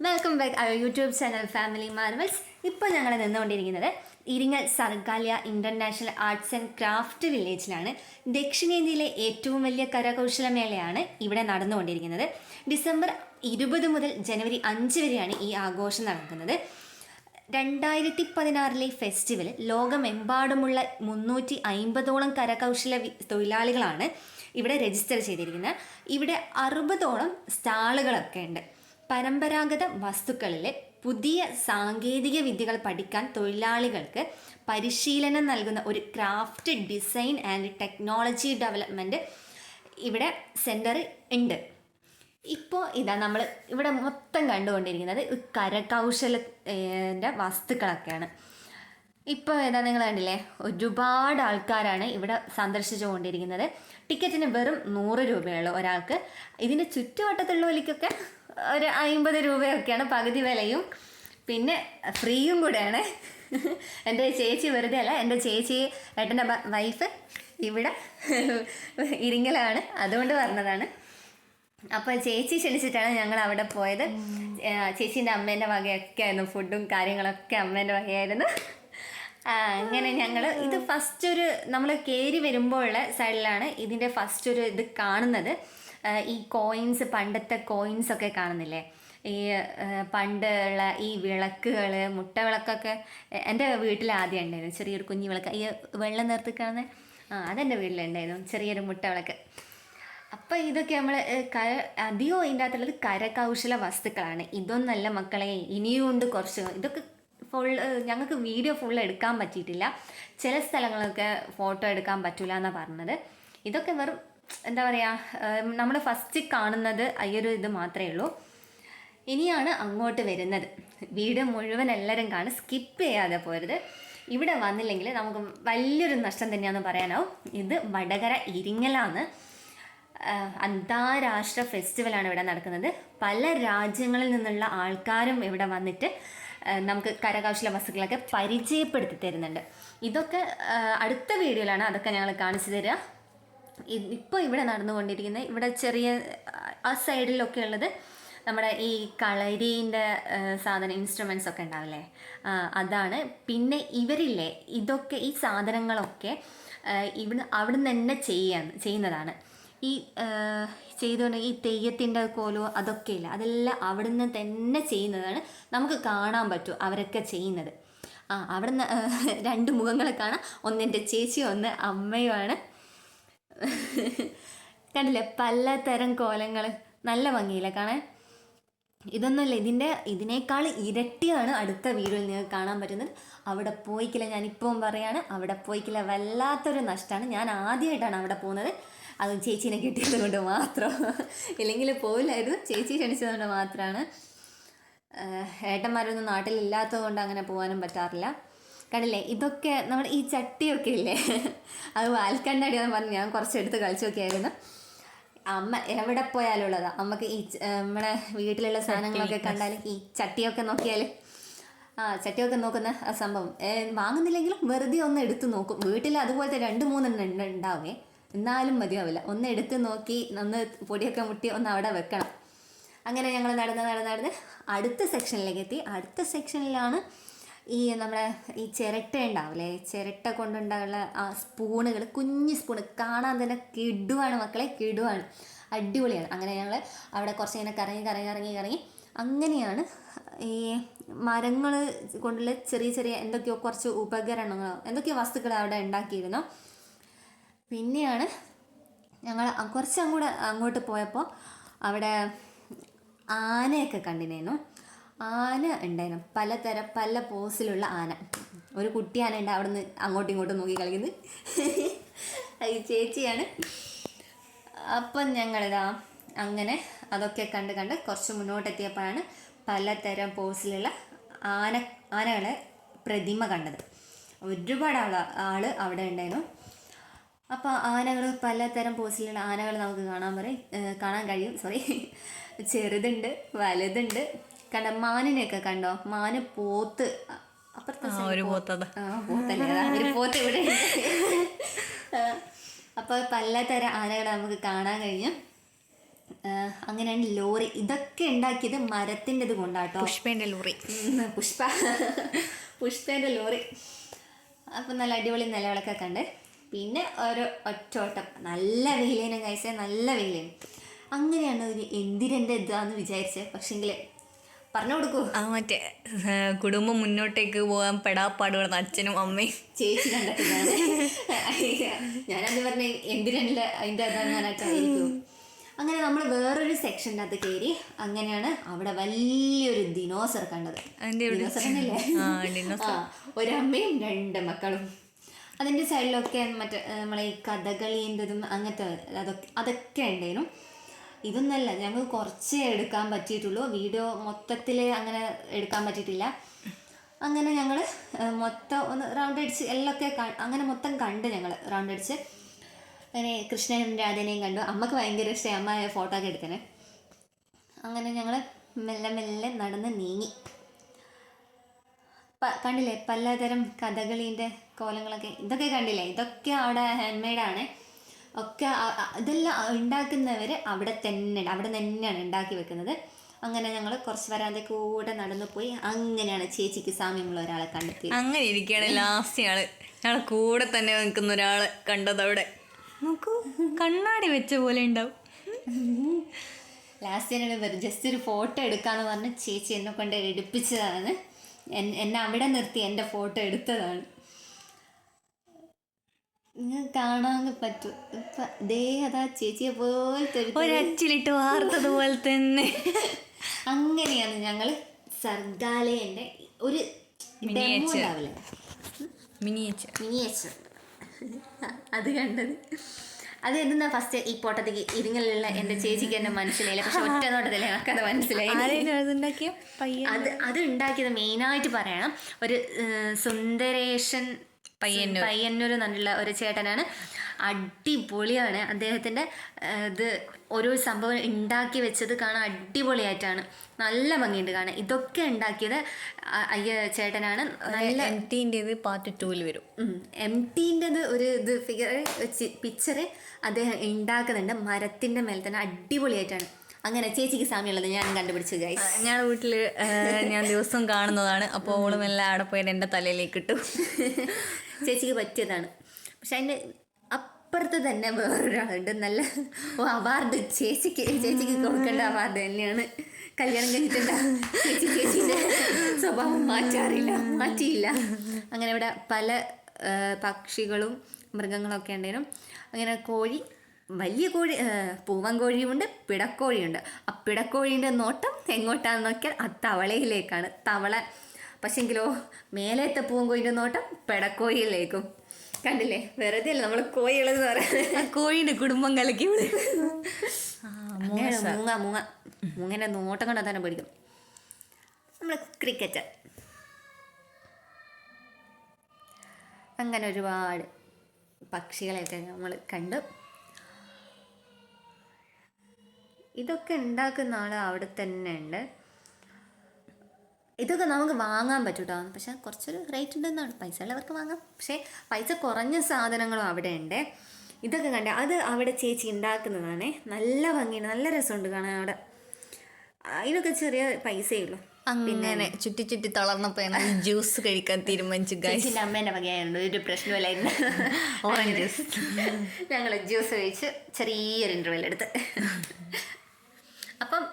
Welcome back our YouTube channel Family Marvels ഇപ്പോൾ ഞങ്ങൾ നിന്നുകൊണ്ടിരിക്കുന്നത് Iringal Sargaalaya international arts and craft വില്ലേജിലാണ് ദക്ഷിണേന്ത്യയിലെ ഏറ്റവും വലിയ കരകൗശല മേളയാണ് ഇവിടെ നടന്നുകൊണ്ടിരിക്കുന്നത്. ഡിസംബർ ഇരുപത് മുതൽ ജനുവരി അഞ്ച് വരെയാണ് ഈ ആഘോഷം നടക്കുന്നത്. രണ്ടായിരത്തി പതിനാറിലെ ഫെസ്റ്റിവൽ ലോകമെമ്പാടുമുള്ള മുന്നൂറ്റി അൻപതോളം കരകൗശല തൊഴിലാളികളാണ് ഇവിടെ രജിസ്റ്റർ ചെയ്തിരിക്കുന്നത്. ഇവിടെ അറുപതോളം സ്റ്റാളുകളൊക്കെ ഉണ്ട് പരമ്പരാഗത വസ്തുക്കളിലെ പുതിയ സാങ്കേതിക വിദ്യകൾ പഠിക്കാൻ തൊഴിലാളികൾക്ക് പരിശീലനം നൽകുന്ന ഒരു craft design and technology development ഇവിടെ സെന്റർ ഉണ്ട്. ഇപ്പോൾ ഇതാ നമ്മൾ ഇവിടെ മൊത്തം കണ്ടുകൊണ്ടിരിക്കുന്നത് കരകൗശല കരകൗശലത്തിന്റെ വസ്തുക്കളൊക്കെയാണ്. ഇപ്പോൾ ഏതാ നിങ്ങൾ കണ്ടില്ലേ ഒരുപാട് ആൾക്കാരാണ് ഇവിടെ സന്ദർശിച്ചു കൊണ്ടിരിക്കുന്നത് ടിക്കറ്റിന് വെറും നൂറ് രൂപയുള്ളൂ ഒരാൾക്ക്. ഇതിന്റെ ചുറ്റുവട്ടത്തുള്ളവർക്കൊക്കെ ഒരു അമ്പത് രൂപയൊക്കെയാണ് പകുതി വിലയും. പിന്നെ ഫ്രീയും കൂടെയാണ്. എന്റെ ചേച്ചി വെറുതെ അല്ല എന്റെ ചേച്ചി ഏട്ടന്റെ വൈഫ് ഇവിടെ ഇരിങ്ങലാണ്. അതുകൊണ്ട് പറഞ്ഞതാണ്. അപ്പോൾ ചേച്ചി ക്ഷണിച്ചിട്ടാണ് ഞങ്ങൾ അവിടെ പോയത്. ചേച്ചീന്റെ അമ്മേന്റെ വകയൊക്കെ ആയിരുന്നു. ഫുഡും കാര്യങ്ങളൊക്കെ അമ്മേന്റെ വകയായിരുന്നു. അങ്ങനെ ഞങ്ങൾ ഇത് ഫസ്റ്റ് ഒരു നമ്മൾ കയറി വരുമ്പോഴുള്ള സൈഡിലാണ് ഇതിന്റെ ഫസ്റ്റ് ഒരു ഇത് കാണുന്നത്. ഈ കോയിൻസ് പണ്ടത്തെ കോയിൻസ് ഒക്കെ കാണുന്നില്ലേ? ഈ പണ്ടുള്ള ഈ വിളക്കുകൾ മുട്ട വിളക്കൊക്കെ എന്റെ വീട്ടിൽ ആദ്യം ഉണ്ടായിരുന്നു. ചെറിയൊരു കുഞ്ഞു വിളക്ക്. ഈ വെള്ളം നിറത്തി കാണുന്നത് ആ അതെന്റെ വീട്ടിലുണ്ടായിരുന്നു. ചെറിയൊരു മുട്ട വിളക്ക് അപ്പം ഇതൊക്കെ നമ്മൾ കര അധികവും ഇതിന്റെ അകത്തുള്ളത് കരകൗശല വസ്തുക്കളാണ്. ഇതൊന്നല്ല മക്കളെ ഇനിയും ഉണ്ട് കുറച്ച്. ഇതൊക്കെ ഫുൾ ഞങ്ങൾക്ക് വീഡിയോ ഫുൾ എടുക്കാൻ പറ്റിയിട്ടില്ല. ചില സ്ഥലങ്ങളൊക്കെ ഫോട്ടോ എടുക്കാൻ പറ്റില്ല എന്നാണ് പറഞ്ഞത്. ഇതൊക്കെ വെറും എന്താ പറയുക നമ്മൾ ഫസ്റ്റ് കാണുന്നത് അയ്യൊരു ഇത് മാത്രമേ ഉള്ളൂ. ഇനിയാണ് അങ്ങോട്ട് വരുന്നത്. വീട് മുഴുവൻ എല്ലാവരും കാണും. സ്കിപ്പ് ചെയ്യാതെ പോരുത്. ഇവിടെ വന്നില്ലെങ്കിൽ നമുക്ക് വലിയൊരു നഷ്ടം തന്നെയാണെന്ന് പറയാനാവും. ഇത് വടകര ഇരിങ്ങലാണ്. അന്താരാഷ്ട്ര ഫെസ്റ്റിവലാണ് ഇവിടെ നടക്കുന്നത്. പല രാജ്യങ്ങളിൽ നിന്നുള്ള ആൾക്കാരും ഇവിടെ വന്നിട്ട് നമുക്ക് കരകൗശല വസ്തുക്കളൊക്കെ പരിചയപ്പെടുത്തി തരുന്നുണ്ട്. ഇതൊക്കെ അടുത്ത വീഡിയോയിലാണ് അതൊക്കെ ഞങ്ങൾ കാണിച്ചു തരിക ഇപ്പോൾ ഇവിടെ നടന്നുകൊണ്ടിരിക്കുന്നത് ഇവിടെ ചെറിയ ആ സൈഡിലൊക്കെ ഉള്ളത് നമ്മുടെ ഈ കളരീന്റെ സാധനം ഇൻസ്ട്രുമെൻസ് ഒക്കെ ഉണ്ടാവില്ലേ? അതാണ്. പിന്നെ ഇവരില്ലേ ഇതൊക്കെ ഈ സാധനങ്ങളൊക്കെ ഇവിടെ ഇവിടുന്ന് അവിടുന്ന് തന്നെ ചെയ്യാൻ ചെയ്യുന്നതാണ്. ഈ ചെയ്തുകൊണ്ട് ഈ തെയ്യത്തിന്റെ കോലോ അതൊക്കെ ഇല്ല. അതെല്ലാം അവിടുന്ന് തന്നെ ചെയ്യുന്നതാണ് നമുക്ക് കാണാൻ പറ്റും അവരൊക്കെ ചെയ്യുന്നത്. ആ അവിടുന്ന് രണ്ട് മുഖങ്ങളെ കാണാം. ഒന്ന് എന്റെ ചേച്ചിയും ഒന്ന് അമ്മയുമാണ്. കണ്ടില്ലേ? പലതരം കോലങ്ങൾ നല്ല ഭംഗിയില്ല കാണാൻ? ഇതൊന്നുമല്ല ഇതിന്റെ ഇതിനേക്കാൾ ഇരട്ടിയാണ് അടുത്ത വീഡിയോയിൽ നിങ്ങൾക്ക് കാണാൻ പറ്റുന്നത്. അവിടെ പോയിക്കില്ല ഇപ്പം പറയാണ് അവിടെ പോയിക്കില്ല വല്ലാത്തൊരു നഷ്ടമാണ്. ഞാൻ ആദ്യമായിട്ടാണ് അവിടെ പോകുന്നത്. അത് ചേച്ചീനെ കിട്ടിയത് കൊണ്ട് മാത്രം. ഇല്ലെങ്കിൽ പോയില്ലായിരുന്നു ചേച്ചി ക്ഷണിച്ചതുകൊണ്ട് മാത്രമാണ്. ഏട്ടന്മാരൊന്നും നാട്ടിലില്ലാത്തത് കൊണ്ട് അങ്ങനെ പോകാനും പറ്റാറില്ല. കണ്ടില്ലേ? ഇതൊക്കെ നമ്മൾ ഈ ചട്ടിയൊക്കെ ഇല്ലേ? അത് വാൽക്കണ്ണടിയാന്ന് പറഞ്ഞ് ഞാൻ കുറച്ചെടുത്ത് കളിച്ചു നോക്കിയായിരുന്നു അമ്മ എവിടെ പോയാലും ഉള്ളതാ അമ്മയ്ക്ക് ഈ നമ്മളെ നമ്മുടെ വീട്ടിലുള്ള സാധനങ്ങളൊക്കെ കണ്ടാൽ ഈ ചട്ടിയൊക്കെ നോക്കിയാൽ ആ ചട്ടിയൊക്കെ നോക്കുന്ന ആ സംഭവം. വാങ്ങുന്നില്ലെങ്കിലും വെറുതെ ഒന്ന് എടുത്ത് നോക്കും. വീട്ടിൽ അതുപോലത്തെ രണ്ട് മൂന്നെണ്ണം ഉണ്ട്- ഉണ്ടാവേ എന്നാലും മതിയാവില്ല. ഒന്ന് എടുത്ത് നോക്കി ഒന്ന് പൊടിയൊക്കെ മുട്ടി ഒന്ന് അവിടെ വെക്കണം. അങ്ങനെ ഞങ്ങൾ നടന്ന് നടന്ന് നടന്ന് അടുത്ത സെക്ഷനിലേക്ക് എത്തി. അടുത്ത സെക്ഷനിലാണ് ഈ നമ്മുടെ ഈ ചിരട്ട ഉണ്ടാവില്ലേ? ചിരട്ട കൊണ്ടുണ്ടാവുള്ള ആ സ്പൂണുകൾ കുഞ്ഞു സ്പൂണ്. കാണാൻ തന്നെ കിടുവാണ് മക്കളെ കിടുവാണ്. അടിപൊളിയാണ്. അങ്ങനെ ഞങ്ങൾ അവിടെ കുറച്ച് ഇങ്ങനെ കറങ്ങി കറങ്ങി കറങ്ങി കറങ്ങി. അങ്ങനെയാണ് ഈ മരങ്ങൾ കൊണ്ടുള്ള ചെറിയ ചെറിയ എന്തൊക്കെയോ കുറച്ച് ഉപകരണങ്ങളോ എന്തൊക്കെയോ വസ്തുക്കൾ അവിടെ ഉണ്ടാക്കിയിരുന്നു. പിന്നെയാണ് ഞങ്ങൾ കുറച്ച് അങ്ങോട്ട് അങ്ങോട്ട് പോയപ്പോൾ അവിടെ ആനയൊക്കെ കണ്ടിരുന്നു ആന ഉണ്ടായിരുന്നു. പലതരം പല പോസിലുള്ള ആന. ഒരു കുട്ടി ആന ഉണ്ട് അവിടെ നിന്ന് അങ്ങോട്ടും ഇങ്ങോട്ടും നോക്കി കളിക്കുന്നത്. അത് ചേച്ചിയാണ്. അപ്പം ഞങ്ങളിതാ അങ്ങനെ അതൊക്കെ കണ്ട് കണ്ട് കുറച്ച് മുന്നോട്ടെത്തിയപ്പോഴാണ് പലതരം പോസിലുള്ള ആന ആനകളെ പ്രതിമ കണ്ടത്. ഒരുപാട് ആൾ ആൾ അവിടെ ഉണ്ടായിരുന്നു. അപ്പോൾ ആനകൾ പലതരം പോസിലുള്ള ആനകൾ നമുക്ക് കാണാൻ പറയും. കാണാൻ കഴിയും. സോറി ചെറുതുണ്ട് വലുതുണ്ട്. കണ്ട മാനിനെയൊക്കെ കണ്ടോ? മാന് പോത്ത്. അപ്പുറത്തെ അപ്പൊ ഒരു പോത്തതാ. ആ പോത്തല്ലേ അതാ, ഒരു പോത്ത് ഇവിടെ ഉണ്ട്. ആ, അപ്പോൾ പലതരം ആനകളെ നമുക്ക് കാണാൻ കഴിഞ്ഞു. അങ്ങനെയാണ് ലോറി. ഇതൊക്കെ ഉണ്ടാക്കിയത് മരത്തിന്റെത് കൊണ്ടാട്ടോ. പുഷ്പേന്റെ ലോറി. പുഷ്പ. പുഷ്പേന്റെ ലോറി. അപ്പം നല്ല അടിപൊളി നിലവിളക്കെ കണ്ട്. പിന്നെ ഒരു ഒറ്റോട്ടം. നല്ല വെയിലേനും കഴിച്ച നല്ല വെയിലേനും. അങ്ങനെയാണ് ഒരു എന്തിരന്റെ ഇതാന്ന് വിചാരിച്ചത് പക്ഷെങ്കിൽ പറഞ്ഞു കൊടുക്കൂ. ആ മറ്റേ കുടുംബം മുന്നോട്ടേക്ക് പോകാൻ പെടാപ്പാടുകൾ അച്ഛനും അമ്മയും. ചേച്ചി കണ്ടെത്തുന്നതാണ്. ഞാനത് പറഞ്ഞ എന്തിനുള്ള അതിന്റെ അതാകാനായിട്ടായിരിക്കും അങ്ങനെ നമ്മൾ വേറൊരു സെക്ഷനകത്ത് കയറി അങ്ങനെയാണ് അവിടെ വലിയൊരു ദിനോസർ കണ്ടത്. ഒരമ്മയും രണ്ട് മക്കളും. അതിന്റെ സൈഡിലൊക്കെ മറ്റേ നമ്മളെ ഈ കഥകളിന്റെതും അങ്ങനത്തെ അതൊക്കെ അതൊക്കെ ഉണ്ടായിരുന്നു. ഇതൊന്നല്ല ഞങ്ങൾക്ക് കുറച്ചേ എടുക്കാൻ പറ്റിയിട്ടുള്ളൂ. വീഡിയോ മൊത്തത്തിൽ അങ്ങനെ എടുക്കാൻ പറ്റിയിട്ടില്ല. അങ്ങനെ ഞങ്ങൾ മൊത്തം ഒന്ന് റൗണ്ട് അടിച്ച് എല്ലൊക്കെ അങ്ങനെ മൊത്തം കണ്ട് ഞങ്ങൾ റൗണ്ട് അടിച്ച്. അങ്ങനെ കൃഷ്ണനും രാധനെയും കണ്ടു. അമ്മയ്ക്ക് ഭയങ്കര ഇഷ്ടമായി അമ്മ ഫോട്ടോ ഒക്കെ എടുക്കണേ. അങ്ങനെ ഞങ്ങൾ മെല്ലെ മെല്ലെ നടന്ന് നീങ്ങി. കണ്ടില്ലേ? പലതരം കഥകളീന്റെ കോലങ്ങളൊക്കെ. ഇതൊക്കെ കണ്ടില്ലേ? ഇതൊക്കെ അവിടെ ഹാൻഡ് മെയ്ഡാണ് ഒക്കെ ഇതെല്ലാം ഉണ്ടാക്കുന്നവർ അവിടെ തന്നെ അവിടെ തന്നെയാണ് ഉണ്ടാക്കി വെക്കുന്നത്. അങ്ങനെ ഞങ്ങൾ കുറച്ച് വരാതെ കൂടെ നടന്നു പോയി. അങ്ങനെയാണ് ചേച്ചിക്ക് സാമ്യമുള്ള ഒരാളെ കണ്ടെത്തിയത്. അങ്ങനെ ഇരിക്കുകയാണ് ലാസ്റ്റ് ആൾ. ഞങ്ങളെ കൂടെ തന്നെ നിൽക്കുന്ന ഒരാളെ കണ്ടത് അവിടെ. നോക്കൂ കണ്ണാടി വെച്ച പോലെ ഉണ്ടാവും. ലാസ്റ്റ് എന്നോട് ജസ്റ്റ് ഒരു ഫോട്ടോ എടുക്കാന്ന് പറഞ്ഞ് ചേച്ചി എന്നെ കൊണ്ട് എടുപ്പിച്ചതാണ്. എന്നെ അവിടെ നിർത്തി എന്റെ ഫോട്ടോ എടുത്തതാണ്. നിങ്ങൾക്ക് കാണാൻ പറ്റും. ഇപ്പൊ ചേച്ചിയെ പോലത്തെ ഒരച്ചിലിട്ട് തന്നെ. അങ്ങനെയാണ് ഞങ്ങൾ സർഗാലയന്റെ ഒരു മിനിയേച്ചർ. മിനിയേച്ചർ. അത് കണ്ടത്. അത് എന്തെന്നാ ഫസ്റ്റ് ഈ പോട്ടത്തേക്ക് ഇരുങ്ങലുള്ള എന്റെ ചേച്ചിക്ക് എന്നെ മനസ്സിലായില്ല. പക്ഷെ ഒറ്റ നോട്ടത്തിൽ അത് മനസ്സിലായി. അത് അത് ഉണ്ടാക്കിയത് മെയിനായിട്ട് പറയണം ഒരു ഏഹ്, സുന്ദരേശൻ പയ്യന്നൂർ. പയ്യന്നൂർ എന്നുള്ള ഒരു ചേട്ടനാണ്. അടിപൊളിയാണ്. അദ്ദേഹത്തിന്റെ ഇത് ഓരോ സംഭവം ഉണ്ടാക്കി വെച്ചത് കാണാൻ അടിപൊളിയായിട്ടാണ്. നല്ല ഭംഗിയുണ്ട് കാണാൻ. ഇതൊക്കെ ഉണ്ടാക്കിയത് അയ്യ ചേട്ടനാണ്. നല്ല എം ടീന്റെത് പാർട്ട് ടൂവിൽ വരും. എം ടീന്റെത് ഒരു ഇത് ഫിഗർ പിക്ചർ അദ്ദേഹം ഉണ്ടാക്കുന്നുണ്ട് മരത്തിന്റെ മേലെ തന്നെ അടിപൊളിയായിട്ടാണ്. അങ്ങനെ ചേച്ചിക്ക് സാമ്യമുള്ളത് ഞാൻ കണ്ടുപിടിച്ചു ഗൈസ് ഞാൻ വീട്ടിൽ ഞാൻ ദിവസം കാണുന്നതാണ്. അപ്പോൾ ഓളും എല്ലാം അവിടെ പോയിട്ട് എന്റെ തലയിലേക്ക് ഇട്ടു. ചേച്ചിക്ക് പറ്റിയതാണ്. പക്ഷെ അതിന്റെ അപ്പുറത്ത് തന്നെ വേറൊരാളുണ്ട്. നല്ല ഓ അവാർഡ് ചേച്ചിക്ക് ചേച്ചിക്ക് കൊടുക്കേണ്ട അവാർഡ് തന്നെയാണ്. കല്യാണം കഴിഞ്ഞിട്ടുണ്ട? ചേച്ചി ചേച്ചിന്റെ സ്വഭാവം മാറ്റാറില്ല മാറ്റിയില്ല. അങ്ങനെ ഇവിടെ പല പക്ഷികളും മൃഗങ്ങളൊക്കെ ഉണ്ടായിരുന്നു അങ്ങനെ കോഴി വലിയ കോഴി പൂവൻ കോഴിയുമുണ്ട് പിടക്കോഴിയുണ്ട്. ആ പിടക്കോഴീന്റെ നോട്ടം എങ്ങോട്ടാന്ന് നോക്കിയാൽ ആ തവളയിലേക്കാണ്. തവള പക്ഷെങ്കിലോ മേലേത്തെ പൂവൻ കോഴിന്റെ നോട്ടം പിടക്കോഴിയിലേക്കും. കണ്ടില്ലേ? വെറുതെ അല്ല നമ്മൾ കോഴികളെന്ന് പറയുന്നത്? കോഴിയുടെ കോഴീന്റെ കുടുംബം കലക്കി അങ്ങനെ മൂങ്ങ മൂങ്ങ. മൂങ്ങനെ നോട്ടം കണ്ടാൽ തന്നെ പഠിക്കും നമ്മൾ ക്രിക്കറ്റ്. അങ്ങനെ ഒരുപാട് പക്ഷികളെയൊക്കെ നമ്മൾ കണ്ടു. ഇതൊക്കെ ഉണ്ടാക്കുന്ന ആൾ അവിടെ തന്നെ ഉണ്ട് ഇതൊക്കെ നമുക്ക് വാങ്ങാൻ പറ്റൂട്ടോ. പക്ഷേ കുറച്ചൊരു റേറ്റ് ഉണ്ടെന്നാണ്. പൈസ ഉള്ളവർക്ക് വാങ്ങാം. പക്ഷേ പൈസ കുറഞ്ഞ സാധനങ്ങളും അവിടെ ഉണ്ട് ഇതൊക്കെ കണ്ടേ അത് അവിടെ ചേച്ചി ഉണ്ടാക്കുന്നതാണ് നല്ല ഭംഗിയാണ് നല്ല രസമുണ്ട് കാണാൻ അവിടെ. അതിനൊക്കെ ചെറിയ പൈസയേ ഉള്ളൂ. അങ്ങനെ ചുറ്റി ചുറ്റി തളർന്നപ്പോ ജ്യൂസ് കഴിക്കാൻ തീരുമാനിച്ചു അമ്മേന്റെ വകയായിരുന്നു ഒരു പ്രശ്നമില്ലായിരുന്നു ഓറഞ്ച് ജ്യൂസ് ഞങ്ങൾ ജ്യൂസ് കഴിച്ച് ചെറിയൊരു ഇന്റർവെൽ എടുത്ത്. അപ്പം